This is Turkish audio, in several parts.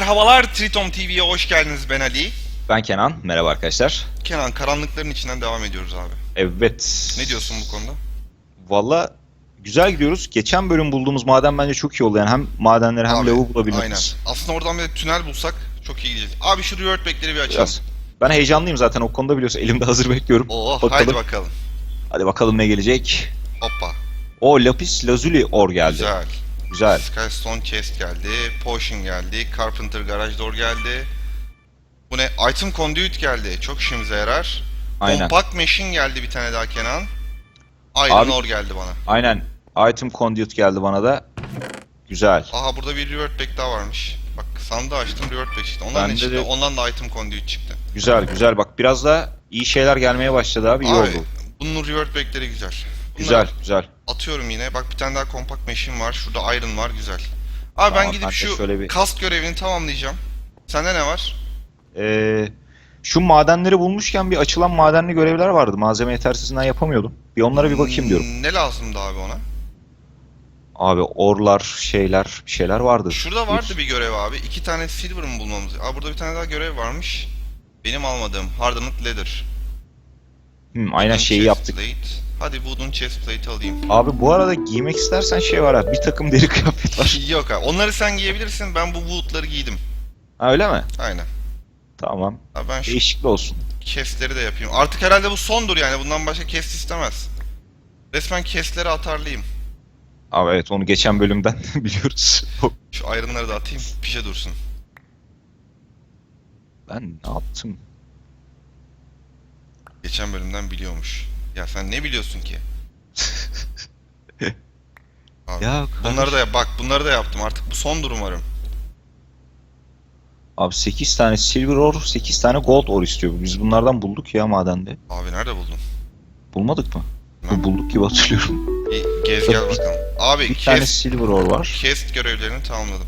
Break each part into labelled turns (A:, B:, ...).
A: Merhabalar Triton TV'ye hoş geldiniz ben Ali.
B: Ben Kenan. Merhaba arkadaşlar.
A: Kenan karanlıkların içinden devam ediyoruz abi.
B: Evet.
A: Ne diyorsun bu konuda?
B: Valla güzel gidiyoruz. Geçen bölüm bulduğumuz maden bence çok iyi oldu. Yani hem madenleri hem
A: Abi,
B: lavu
A: Aynen.
B: bulabilmemiz.
A: Aslında oradan bir de tünel bulsak çok iyi gideceğiz. Abi şu revert back'leri bir açalım.
B: Biraz. Ben heyecanlıyım zaten o konuda biliyorsun. Elimde hazır bekliyorum.
A: Oo
B: Bakalım.
A: haydi bakalım.
B: Hadi bakalım ne gelecek.
A: Hoppa.
B: O lapis lazuli or geldi.
A: Güzel.
B: Güzel.
A: Skystone chest geldi. Potion geldi. Carpenter garage door geldi. Bu ne? Item conduit geldi. Çok işimize yarar.
B: Aynen.
A: Compact machine geldi bir tane daha Kenan. Iron
B: Abi-
A: ore geldi bana.
B: Aynen. Item conduit geldi bana da. Güzel.
A: Aha burada bir revert back daha varmış. Bak sandığı açtım revert back çıktı. Ondan ne
B: Bende
A: çıktı?
B: de-
A: Ondan da item conduit çıktı.
B: Güzel güzel. Bak biraz da iyi şeyler gelmeye başladı abi. İyi
A: Abi,
B: oldu.
A: bunun revert back'leri güzel.
B: Güzel güzel.
A: Atıyorum yine. Bak bir tane daha compact machine var. Şurada iron var. Güzel. Abi ben
B: Tamam,
A: gidip
B: ben de
A: şu
B: şöyle bir-
A: kast görevini tamamlayacağım. Sende ne var?
B: Ee, şu madenleri bulmuşken bir açılan madenli görevler vardı. Malzeme yetersizliğinden yapamıyordum. Bir onlara bir bakayım diyorum.
A: Hmm, Ne lazımdı abi ona?
B: Abi orlar, şeyler, bir şeyler vardı.
A: Şurada vardı bir görev abi. İki tane silver mı bulmamız? Aa burada bir tane daha görev varmış. Benim almadığım Hardened Leather.
B: Hmm, aynen
A: Wooden
B: şeyi
A: chest
B: yaptık.
A: Plate. Hadi wooden chest plate alayım.
B: Abi bu arada giymek istersen şey var abi. Bir takım deri kıyafet var.
A: Yok abi. Onları sen giyebilirsin. Ben bu woodları giydim.
B: Ha öyle mi?
A: Aynen.
B: Tamam.
A: Abi ben şu
B: Değişikli olsun.
A: kestleri de yapayım. Artık herhalde bu sondur yani. Bundan başka kest istemez. Resmen kestleri atarlayayım.
B: Abi evet onu geçen bölümden biliyoruz.
A: Şu ayrınları da atayım. Pişe dursun.
B: Ben ne yaptım?
A: Geçen bölümden biliyormuş. Ya sen ne biliyorsun ki? Abi,
B: Ya
A: bunları da bak bunları da yaptım. Artık bu sondur umarım.
B: Abi 8 tane silver ore, 8 tane gold ore istiyor. Biz bunlardan bulduk ya madende.
A: Abi nerede buldun?
B: Bulmadık mı?
A: Bilmem.
B: Bulduk gibi hatırlıyorum.
A: Bir gez gel bakalım. Abi
B: Bir tane
A: kest,
B: silver ore var.
A: kest görevlerini tamamladım.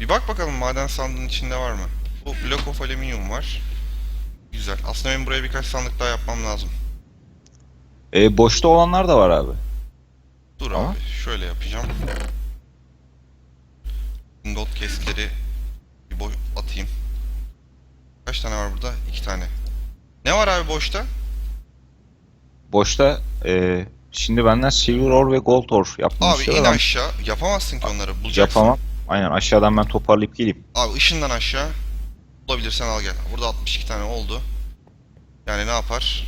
A: Bir bak bakalım maden sandığın içinde var mı? Bu block of aluminium var. Güzel. Aslında benim buraya birkaç sandık daha yapmam lazım.
B: E, boşta olanlar da var abi.
A: Dur
B: Tamam.
A: abi şöyle yapacağım. Gold kestleri bir boy atayım. Kaç tane var burada? İki tane. Ne var abi boşta?
B: Boşta e, şimdi benden silver ore ve gold ore yapmamı
A: Abi in
B: ama
A: aşağı. Yapamazsın ki onları. Bulacaksın.
B: Yapamam. Aynen aşağıdan ben toparlayıp geleyim.
A: Abi ışından aşağı. Bulabilirsen al gel. Burada 62 tane oldu. Yani ne yapar?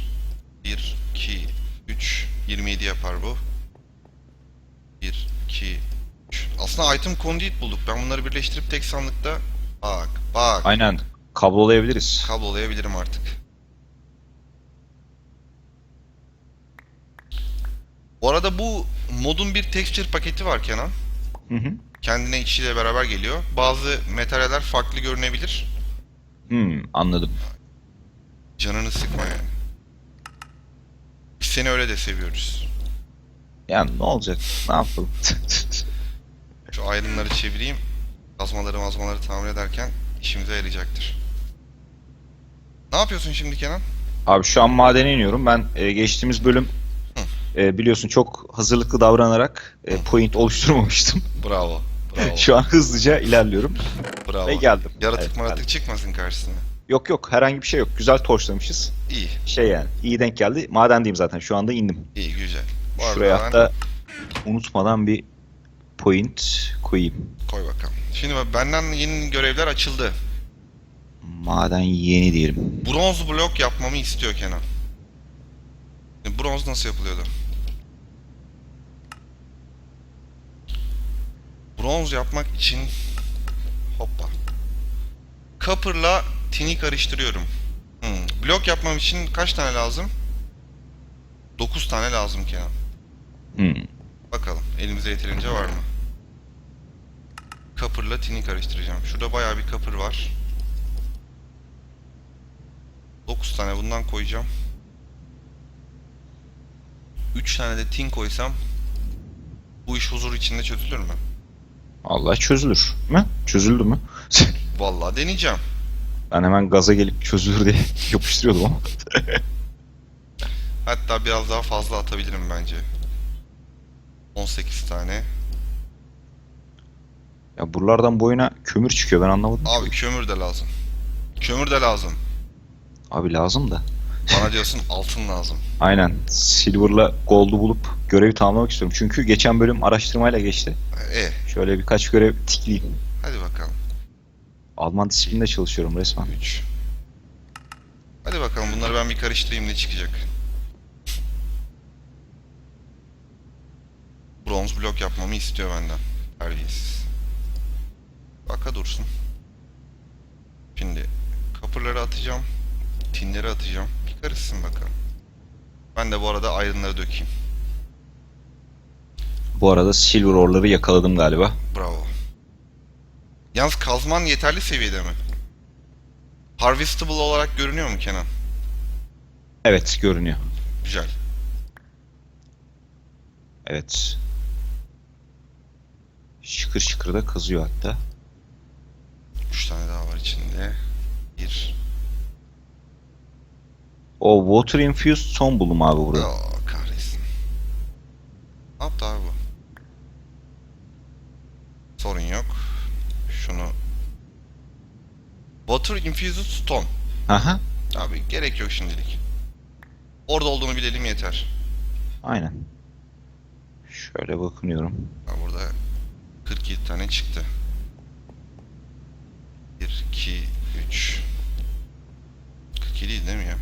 A: 1, 2, 3, 27 yapar bu. 1, 2, 3. Aslında item conduit bulduk. Ben bunları birleştirip tek sandıkta bak bak
B: Aynen kablolayabiliriz.
A: kablolayabilirim artık. Bu arada bu modun bir texture paketi var Kenan.
B: Hı hı.
A: Kendine içiyle beraber geliyor. Bazı materyaller farklı görünebilir.
B: Hmm, anladım.
A: Canını sıkma yani. Biz seni öyle de seviyoruz.
B: Yani ne olacak? Ne yapalım?
A: Şu ayrımları çevireyim. Kazmaları mazmaları tamir ederken işimize yarayacaktır. Ne yapıyorsun şimdi Kenan?
B: Abi şu an madene iniyorum. Ben e, geçtiğimiz bölüm e, biliyorsun çok hazırlıklı davranarak e, point oluşturmamıştım.
A: Bravo. Bravo.
B: şu an hızlıca ilerliyorum
A: bravo.
B: ve geldim.
A: Yaratık
B: Evet,
A: maratık
B: geldim.
A: çıkmasın karşısına.
B: Yok yok herhangi bir şey yok. Güzel torçlamışız.
A: İyi.
B: Şey yani iyi denk geldi. Madendeyim zaten şu anda indim.
A: iyi güzel. Bu arada
B: Şuraya
A: ben-
B: hatta unutmadan bir point koyayım.
A: Koy bakalım. Şimdi benden yeni görevler açıldı.
B: Maden yeni diyelim.
A: Bronz blok yapmamı istiyor Kenan. Bronz nasıl yapılıyordu? Bronz yapmak için hoppa. Copper'la tini karıştırıyorum. Hmm. Blok yapmam için kaç tane lazım? 9 tane lazım Kenan.
B: Hmm.
A: Bakalım elimizde yeterince var mı? Copper'la tini karıştıracağım. Şurada bayağı bir copper var. 9 tane bundan koyacağım. 3 tane de tin koysam bu iş huzur içinde çözülür mü?
B: Allah çözülür mü? Çözüldü mü?
A: Vallahi deneyeceğim.
B: ben hemen gaza gelip çözülür diye yapıştırıyordum ama.
A: Hatta biraz daha fazla atabilirim bence. 18 tane.
B: Ya buralardan boyuna kömür çıkıyor ben anlamadım.
A: Abi kömür de lazım. Kömür de lazım.
B: Abi lazım da.
A: Bana diyorsun altın lazım.
B: Aynen. Silver'la Gold'u bulup görevi tamamlamak istiyorum. Çünkü geçen bölüm araştırmayla geçti.
A: E
B: Şöyle birkaç görev tikleyeyim.
A: hadi bakalım.
B: Alman disiplinde çalışıyorum resmen.
A: 3. Hadi bakalım bunları ben bir karıştırayım ne çıkacak. Bronz blok yapmamı istiyor benden. Terbiyesiz. Baka dursun. Şimdi kapırları atacağım. Tinleri atacağım. Bir karışsın bakalım. Ben de bu arada ayrınları dökeyim.
B: Bu arada Silver Ore'ları yakaladım galiba.
A: Bravo. Yalnız kazman yeterli seviyede mi? Harvestable olarak görünüyor mu Kenan?
B: Evet görünüyor.
A: Güzel.
B: Evet. Şıkır şıkır da kazıyor hatta.
A: 3 tane daha var içinde. Bir.
B: O Water Infused son bulum abi burada.
A: Aa, kahretsin. Ne yaptı abi bu? Sorun yok. Şunu... Water Infused Stone.
B: Aha.
A: Abi gerek yok şimdilik. Orada olduğunu bilelim yeter.
B: Aynen. Şöyle bakınıyorum.
A: Ha, burada 47 tane çıktı. 1, 2, 3. 47 değil mi ya?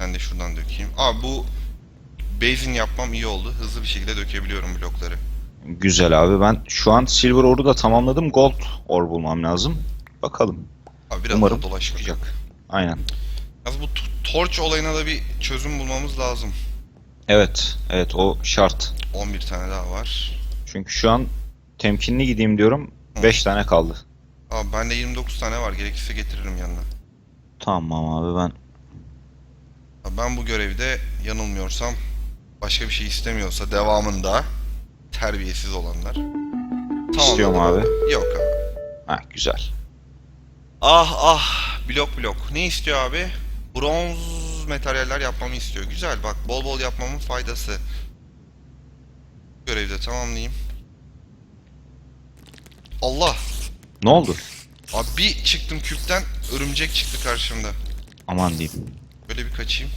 A: Ben de şuradan dökeyim. Abi bu basin yapmam iyi oldu. Hızlı bir şekilde dökebiliyorum blokları.
B: Güzel abi. Ben şu an Silver Ore'u da tamamladım. Gold Ore bulmam lazım. Bakalım.
A: Abi biraz
B: Umarım
A: dolaşmayacak.
B: çıkacak. Aynen.
A: Yalnız bu torch olayına da bir çözüm bulmamız lazım.
B: Evet. Evet o şart.
A: 11 tane daha var.
B: Çünkü şu an temkinli gideyim diyorum. 5 tane kaldı.
A: Abi bende 29 tane var. Gerekirse getiririm yanına.
B: Tamam abi ben
A: Ben bu görevde yanılmıyorsam başka bir şey istemiyorsa devamında terbiyesiz olanlar.
B: istiyorum
A: Tamamladım.
B: abi.
A: Yok abi.
B: Ha güzel.
A: Ah ah blok blok. Ne istiyor abi? Bronz materyaller yapmamı istiyor. Güzel bak bol bol yapmamın faydası. Görevde tamamlayayım. Allah!
B: Ne oldu?
A: Abi bir çıktım küpten örümcek çıktı karşımda.
B: Aman diyeyim.
A: Böyle bir kaçayım.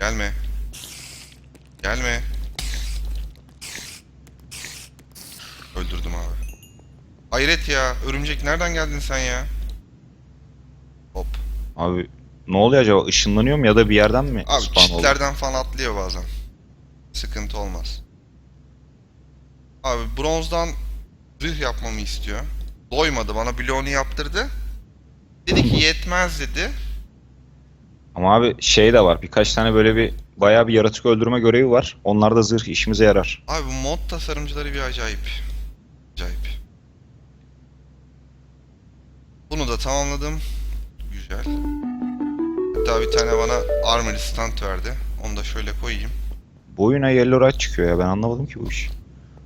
A: Gelme. Gelme. Öldürdüm abi. Hayret ya. Örümcek nereden geldin sen ya? Hop.
B: Abi ne oluyor acaba? Işınlanıyor mu ya da bir yerden mi
A: Abi çitlerden falan atlıyor bazen. Sıkıntı olmaz. Abi bronzdan zırh yapmamı istiyor. Doymadı bana bloğunu yaptırdı. Dedi ki yetmez dedi.
B: Ama abi şey de var. Birkaç tane böyle bir bayağı bir yaratık öldürme görevi var. Onlar da zırh işimize yarar.
A: Abi mod tasarımcıları bir acayip. Acayip. Bunu da tamamladım. Güzel. Hatta bir tane bana armory stand verdi. Onu da şöyle koyayım.
B: Boyuna Yellow Ride çıkıyor ya. Ben anlamadım ki bu iş.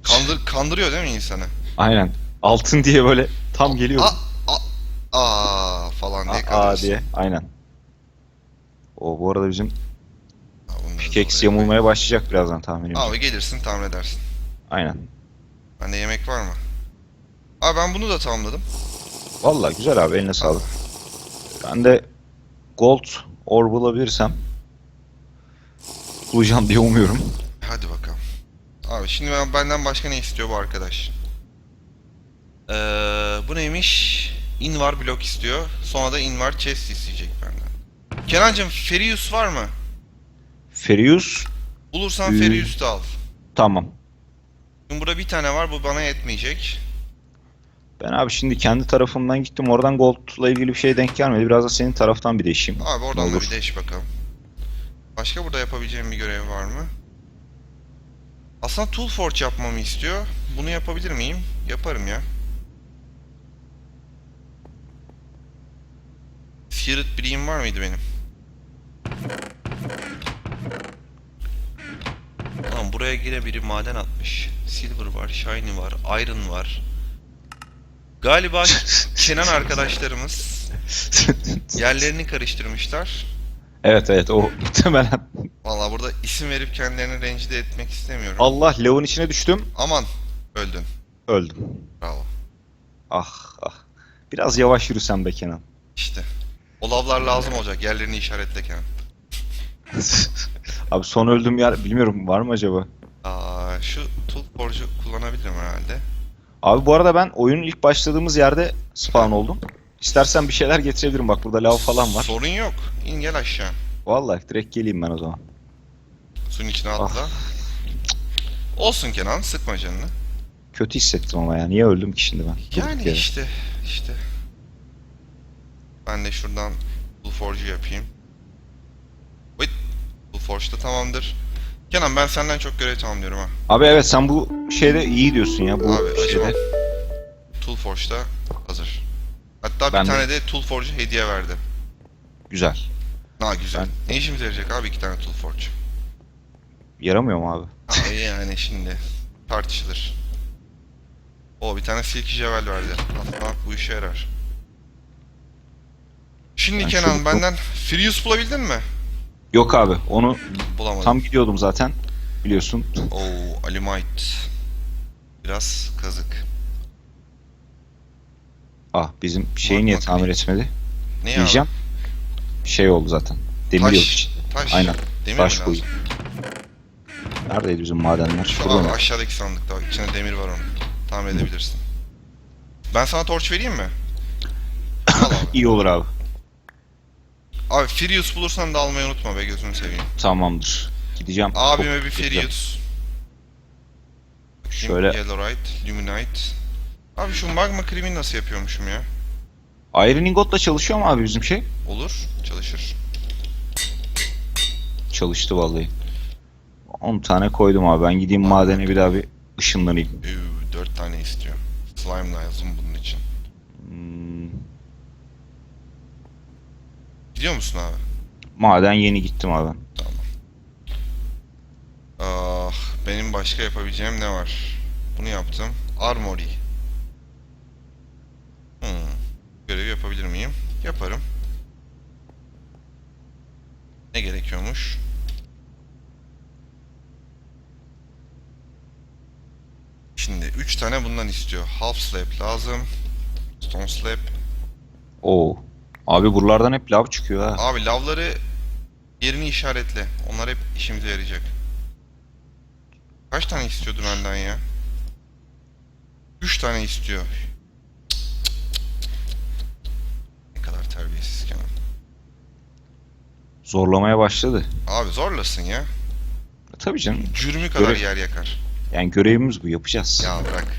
A: Kandır, kandırıyor değil mi insanı?
B: Aynen. Altın diye böyle tam geliyor.
A: Aa, aa, aa falan diye
B: Aa, diye. Aynen. O bu arada bizim pickaxe yamulmaya başlayacak birazdan tahmin ediyorum.
A: Abi gelirsin tamir edersin.
B: Aynen.
A: Bende yemek var mı? Abi ben bunu da tamamladım.
B: Vallahi güzel abi eline sağlık. Ben de gold ore bulabilirsem bulacağım diye umuyorum.
A: Hadi bakalım. Abi şimdi ben, benden başka ne istiyor bu arkadaş? Ee, bu neymiş? Invar blok istiyor. Sonra da Invar chest isteyecek benden. Kenancığım Ferius var mı?
B: Ferius
A: Bulursan. Ferius da al.
B: tamam.
A: Şimdi burada bir tane var bu bana yetmeyecek.
B: Ben abi şimdi kendi tarafımdan gittim. Oradan gold'la ilgili bir şey denk gelmedi. Biraz da senin taraftan bir değişeyim.
A: Abi oradan da bir değiş bakalım. Başka burada yapabileceğim bir görev var mı? Aslında Tool Forge yapmamı istiyor. Bunu yapabilir miyim? Yaparım ya. Spirit bileğim var mıydı benim? Buraya yine biri maden atmış. Silver var, Shiny var, Iron var. Galiba Kenan arkadaşlarımız yerlerini karıştırmışlar.
B: evet evet o muhtemelen.
A: Valla burada isim verip kendilerini rencide etmek istemiyorum.
B: Allah lavın içine düştüm.
A: Aman öldün.
B: Öldüm.
A: Bravo.
B: Ah ah. Biraz yavaş yürüsen be Kenan.
A: İşte. O lavlar lazım olacak. Yerlerini işaretle Kenan.
B: Abi son öldüğüm yer bilmiyorum var mı acaba?
A: Aa, şu tool forge'u kullanabilirim herhalde.
B: Abi bu arada ben oyunun ilk başladığımız yerde spawn oldum. İstersen bir şeyler getirebilirim bak burada lav falan var.
A: Sorun yok. İn gel aşağı.
B: Vallahi direkt geleyim ben o zaman.
A: Suyun içine atla. Olsun Kenan, sıkma canını.
B: Kötü hissettim ama ya. Niye öldüm ki şimdi ben? Durduk
A: Yani
B: yere.
A: işte, işte. Ben de şuradan Tool Forge'u yapayım. Wait, Tool Forge da tamamdır. Kenan ben senden çok görev tamamlıyorum ha.
B: Abi evet sen bu şeyde iyi diyorsun ya. Bu
A: Abi acımam.
B: şeyde.
A: Tool Forge da hazır. Hatta
B: Ben
A: bir
B: de-
A: tane de Tool Forge hediye verdi.
B: Güzel.
A: Ha güzel.
B: Ben-
A: Ne işimize yarayacak abi iki tane Tool Forge?
B: Yaramıyor mu abi?
A: Ha, yani şimdi tartışılır. O bir tane silki jevel verdi. Aslında bu işe yarar. Şimdi
B: Ben
A: Kenan
B: şunu-
A: benden Furious bulabildin mi?
B: Yok abi onu
A: Bulamadım.
B: tam gidiyordum zaten. Biliyorsun.
A: Oo, Alimite. Biraz kazık.
B: Ah bizim şeyi
A: Bak
B: niye
A: bak.
B: tamir etmedi?
A: Ne?
B: Diyeceğim. Şey oldu zaten. Demir
A: Taş.
B: yok işte.
A: Taş.
B: Aynen.
A: Demir
B: Taş
A: mi lazım?
B: Neredeydi bizim madenler?
A: Şu
B: Şurada
A: abi
B: mı?
A: aşağıdaki sandıkta bak içinde demir var onun. Tamir edebilirsin. Ben sana torç vereyim mi? Al abi.
B: İyi olur abi.
A: Abi Furious bulursan da almayı unutma be gözünü seveyim.
B: Tamamdır. Gideceğim.
A: Abime bir. Furious.
B: Şöyle
A: Yellowite, Luminite. Abi şu magma krimi nasıl yapıyormuşum ya?
B: Iron Ingot'la çalışıyor mu abi bizim şey?
A: Olur, çalışır.
B: Çalıştı vallahi. 10 tane koydum abi. Ben gideyim madene bir daha bir ışınlanayım.
A: Üü, 4 tane istiyor. Slime lazım bunun için.
B: Hmm,
A: Gidiyor musun abi?
B: maden yeni gittim abi.
A: Tamam. Ah, benim başka yapabileceğim ne var? Bunu yaptım. Armory. Hmm. Görevi yapabilir miyim? Yaparım. Ne gerekiyormuş? Şimdi 3 tane bundan istiyor. Half slab lazım. Stone slab.
B: Oo. Abi buralardan hep lav çıkıyor ha.
A: Abi lavları yerini işaretle. Onlar hep işimize yarayacak. Kaç tane istiyordu benden ya? 3 tane istiyor. Ne kadar terbiyesiz Kenan.
B: Zorlamaya başladı.
A: Abi zorlasın ya.
B: E, Tabii canım.
A: Cürmü kadar
B: Görev-
A: yer yakar.
B: Yani görevimiz bu yapacağız.
A: Ya bırak.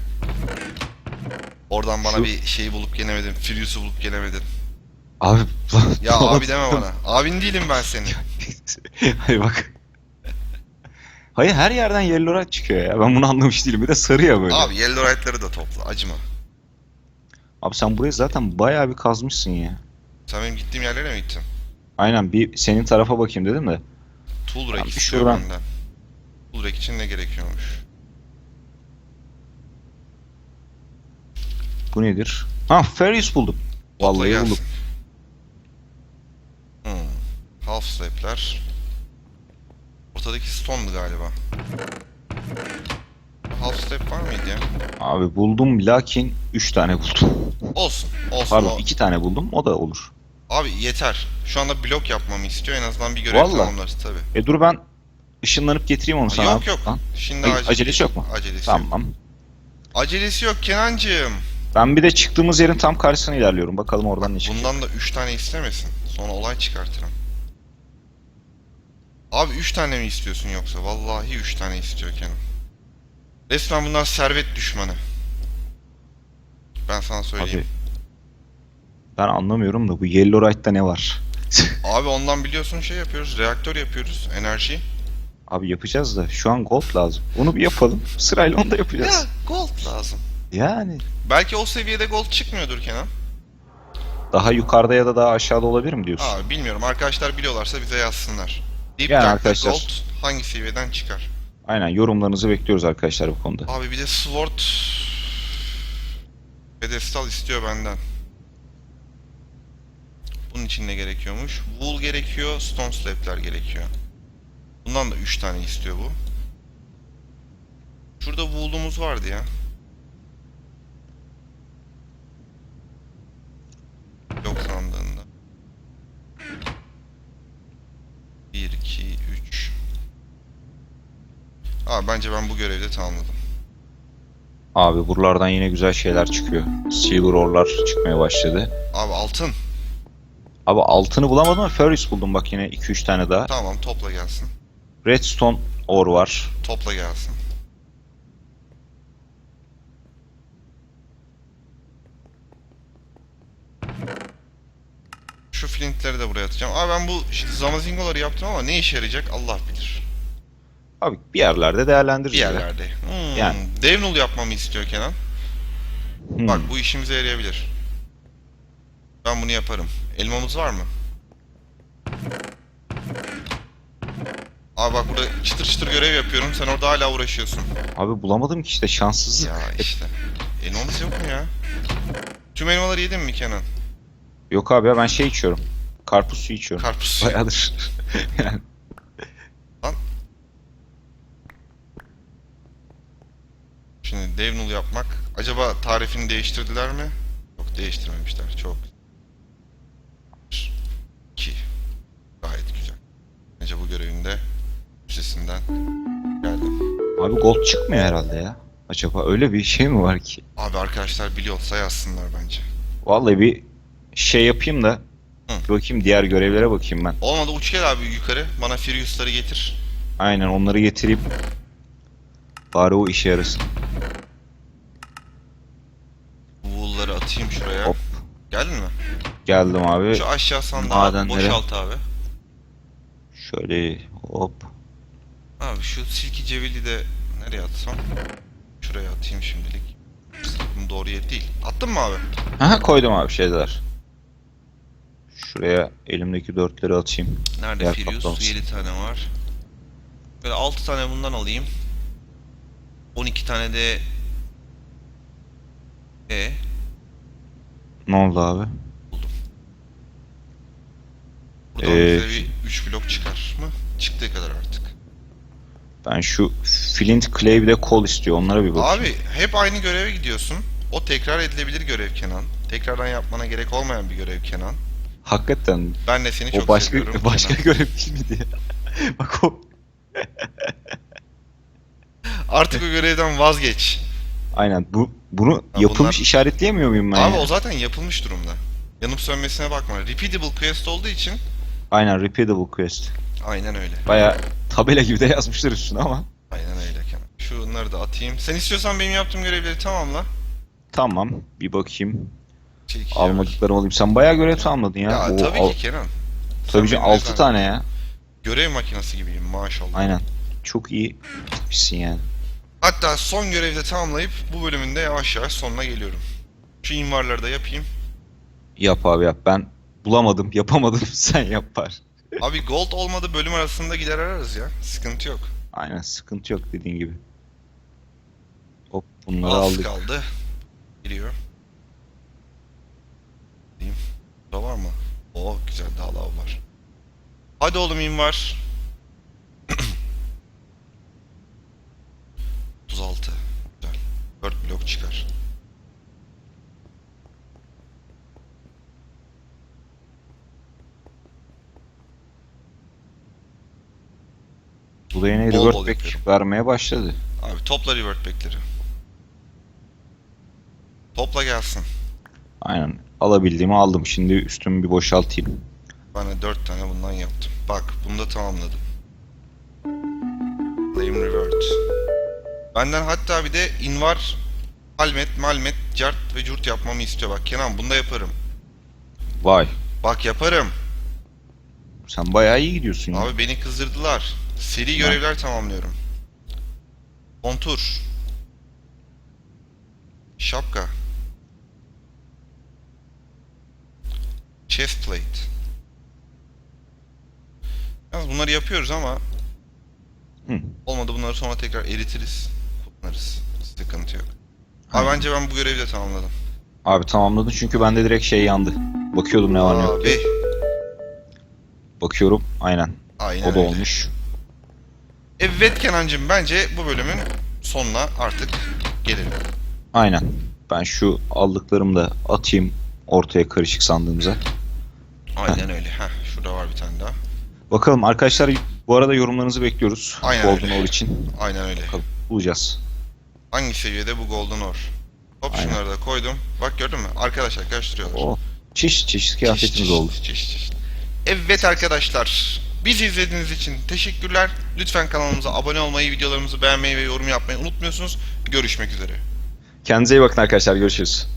A: Oradan bana
B: Şu-
A: bir şeyi bulup gelemedin. Furious'u bulup gelemedin.
B: Abi
A: Ya abi deme bana. Abin değilim ben senin.
B: Hayır bak. Hayır her yerden Yellowite çıkıyor ya. Ben bunu anlamış değilim. Bir de sarı ya böyle. Abi,
A: Abi Yellowite'ları da topla. Acıma.
B: sen burayı zaten bayağı bir kazmışsın ya.
A: Sen benim gittiğim yerlere mi gittin?
B: Aynen bir senin tarafa bakayım dedim de.
A: Tool
B: Abi
A: rack
B: bir
A: istiyor
B: şuradan-
A: benden. Tool rack için ne gerekiyormuş?
B: Bu nedir? Ha Ferris buldum.
A: Topla
B: Vallahi
A: gelsin.
B: buldum.
A: Hmm. Half slab'ler. Ortadaki stone'du galiba. Half slab var mıydı ya?
B: Abi buldum lakin 3 tane buldum.
A: Olsun. Olsun.
B: Pardon
A: o-
B: 2 tane buldum. O da olur.
A: Abi yeter. Şu anda blok yapmamı istiyor. En azından bir görev
B: Vallahi.
A: tamamlarız tabi.
B: E dur ben ışınlanıp getireyim onu sana.
A: Yok yok.
B: Lan,
A: Şimdi
B: Ay,
A: acele-
B: acelesi yok mu?
A: Acelesi yok.
B: Tamam.
A: Acelesi yok Kenancığım.
B: Ben bir de çıktığımız yerin tam karşısına ilerliyorum. Bakalım oradan ne çıkacak.
A: Bundan da 3 tane istemesin. Sonra olay çıkartırım. Abi 3 tane mi istiyorsun yoksa? Vallahi 3 tane istiyor Kenan. Resmen bunlar servet düşmanı. Ben sana söyleyeyim.
B: Abi ben anlamıyorum da bu Yellowrite'da ne var?
A: Abi ondan biliyorsun şey yapıyoruz. Reaktör yapıyoruz. Enerji.
B: Abi yapacağız da şu an gold lazım. Onu bir yapalım. Sırayla onu da yapacağız.
A: Ya gold lazım.
B: Yani
A: Belki o seviyede gold çıkmıyordur Kenan.
B: daha yukarıda ya da daha aşağıda olabilir mi diyorsun?
A: Abi bilmiyorum. Arkadaşlar biliyorlarsa bize yazsınlar. Deep
B: Yani
A: Dark'ta
B: arkadaşlar-
A: gold hangi seviyeden çıkar?
B: Aynen yorumlarınızı bekliyoruz arkadaşlar bu konuda.
A: Abi bir de sword pedestal istiyor benden. Bunun için ne gerekiyormuş? Wool gerekiyor, stone slab'ler gerekiyor. Bundan da 3 tane istiyor bu. Şurada wool'umuz vardı ya. Abi bence ben bu görevi de tamamladım.
B: Abi buralardan yine güzel şeyler çıkıyor. Silver ore'lar çıkmaya başladı.
A: Abi altın.
B: Abi altını bulamadım ama Ferris buldum bak yine 2-3 tane daha.
A: Tamam topla gelsin.
B: Redstone ore var.
A: Topla gelsin. Şu flintleri de buraya atacağım. Abi ben bu zamazingoları yaptım ama ne işe yarayacak Allah bilir.
B: Abi bir yerlerde değerlendiririz.
A: Bir yerlerde. Hmm.
B: Yani.
A: Devnul yapmamı istiyor Kenan.
B: Hmm.
A: Bak bu işimize yarayabilir. Ben bunu yaparım. Elmamız var mı? Abi bak burada çıtır çıtır görev yapıyorum. Sen orada hala uğraşıyorsun.
B: Abi bulamadım ki işte şanssızlık.
A: Ya işte. Elmamız yok mu ya? Tüm elmaları yedin mi Kenan?
B: Yok abi ya ben şey içiyorum. Karpuz suyu içiyorum.
A: Karpuz.
B: Bayağıdır. yani
A: Şimdi devnul yapmak. Acaba tarifini değiştirdiler mi? Yok değiştirmemişler. Çok. 2. Gayet güzel. Bence bu görevinde üstesinden geldim.
B: abi gold çıkmıyor herhalde ya. Acaba öyle bir şey mi var ki?
A: Abi arkadaşlar biliyorsa yazsınlar bence.
B: Vallahi bir şey yapayım da
A: Hı.
B: bakayım diğer görevlere bakayım ben.
A: Olmadı uç gel abi yukarı. Bana Furius'ları getir.
B: Aynen onları getireyim. Bari o işe yarasın.
A: Atayım şuraya.
B: Hop.
A: Geldin mi?
B: Geldim abi.
A: Şu aşağı sandığı
B: Madenlere.
A: boşalt abi.
B: Şöyle hop.
A: Abi şu silki cevili de nereye atsam? Şuraya atayım şimdilik. Bunun doğru yeri değil. Attın mı abi?
B: Aha koydum abi şeyler. Şuraya elimdeki dörtleri atayım.
A: Nerede
B: Diğer
A: Firius?
B: kaplaması.
A: 7 tane var. Böyle 6 tane bundan alayım. 12 tane de E
B: Ne oldu abi?
A: buradan
B: Ee,
A: bize bir 3 blok çıkar mı? Çıktığı kadar artık.
B: Ben şu flint clay bir de kol istiyor. Onlara bir bakayım.
A: Abi hep aynı göreve gidiyorsun. O tekrar edilebilir görev Kenan. Tekrardan yapmana gerek olmayan bir görev Kenan.
B: Hakikaten
A: Ben de seni çok
B: o başka
A: seviyorum
B: başka
A: Kenan.
B: görev değil miydi ya? Bak o
A: Artık o görevden vazgeç.
B: aynen bu bunu
A: Ha,
B: yapılmış
A: bunlar-
B: işaretleyemiyor muyum ben
A: Abi
B: ya?
A: o zaten yapılmış durumda. Yanıp sönmesine bakma. Repeatable quest olduğu için
B: Aynen repeatable quest.
A: aynen öyle.
B: Baya tabela gibi de yazmışlar üstüne ama.
A: Aynen öyle Kenan. Şunları da atayım. Sen istiyorsan benim yaptığım görevleri tamamla.
B: Tamam bir bakayım.
A: Çekici
B: Almadıklarımı alayım. Sen bayağı görev tamamladın ya.
A: Ya,
B: O
A: tabii
B: al-
A: ki Kenan.
B: Tabii
A: benim
B: 6
A: özel-
B: tane ya.
A: Görev makinesi gibiyim maşallah.
B: Aynen. Çok iyi gitmişsin yani.
A: Hatta son görevi de tamamlayıp bu bölümün de yavaş yavaş sonuna geliyorum. Şu invarları da yapayım.
B: Yap abi yap. Ben bulamadım, yapamadım. Sen yap bari.
A: Abi gold olmadı bölüm arasında gider ararız ya. Sıkıntı yok.
B: Aynen sıkıntı yok dediğin gibi. Hop bunları
A: Az
B: aldık.
A: kaldı. Giriyor. Diyeyim. Burada var mı? Oo güzel daha lav var. Hadi oğlum invar. 36. Güzel. 4 blok çıkar.
B: Bu da yine
A: Bol
B: revert
A: bol
B: back
A: yapıyorum.
B: vermeye başladı.
A: Abi topla revert back'leri. Topla gelsin.
B: Aynen. Alabildiğimi aldım. Şimdi üstümü bir boşaltayım.
A: Ben de 4 tane bundan yaptım. Bak bunu da tamamladım. Flame Revert. Benden hatta bir de invar, malmet, malmet, cart ve curt yapmamı istiyor. Bak Kenan bunu da yaparım.
B: Vay.
A: Bak yaparım.
B: Sen bayağı iyi gidiyorsun ya.
A: Abi beni kızdırdılar. Seri görevler tamamlıyorum. Kontur. Şapka. Chest plate. Yalnız bunları yapıyoruz ama
B: Hı.
A: olmadı bunları sonra tekrar eritiriz. Kullanırız. Sıkıntı yok. Abi bence ben bu görevi de tamamladım.
B: Abi tamamladın çünkü bende direkt şey yandı. Bakıyordum ne var ne yok.
A: Abi.
B: Bakıyorum. Aynen.
A: Aynen
B: O da
A: öyle.
B: olmuş.
A: Evet Kenancığım bence bu bölümün sonuna artık gelelim.
B: Aynen. Ben şu aldıklarımı da atayım ortaya karışık sandığımıza.
A: Aynen öyle. Heh, şurada var bir tane daha.
B: Bakalım arkadaşlar Bu arada yorumlarınızı bekliyoruz.
A: Aynen
B: Golden
A: öyle.
B: İçin.
A: Aynen öyle.
B: Bakalım bulacağız.
A: Hangi seviyede bu Golden Ore? Hop
B: Aynen.
A: şunları da koydum. Bak gördün mü? Arkadaşlar karıştırıyorlar.
B: O çeşit çeşit kıyafetimiz
A: Çeşit,
B: oldu.
A: çeşit, çeşit. Evet arkadaşlar. Bizi izlediğiniz için teşekkürler. Lütfen kanalımıza abone olmayı, videolarımızı beğenmeyi ve yorum yapmayı unutmuyorsunuz. Görüşmek üzere.
B: Kendinize iyi bakın arkadaşlar. Görüşürüz.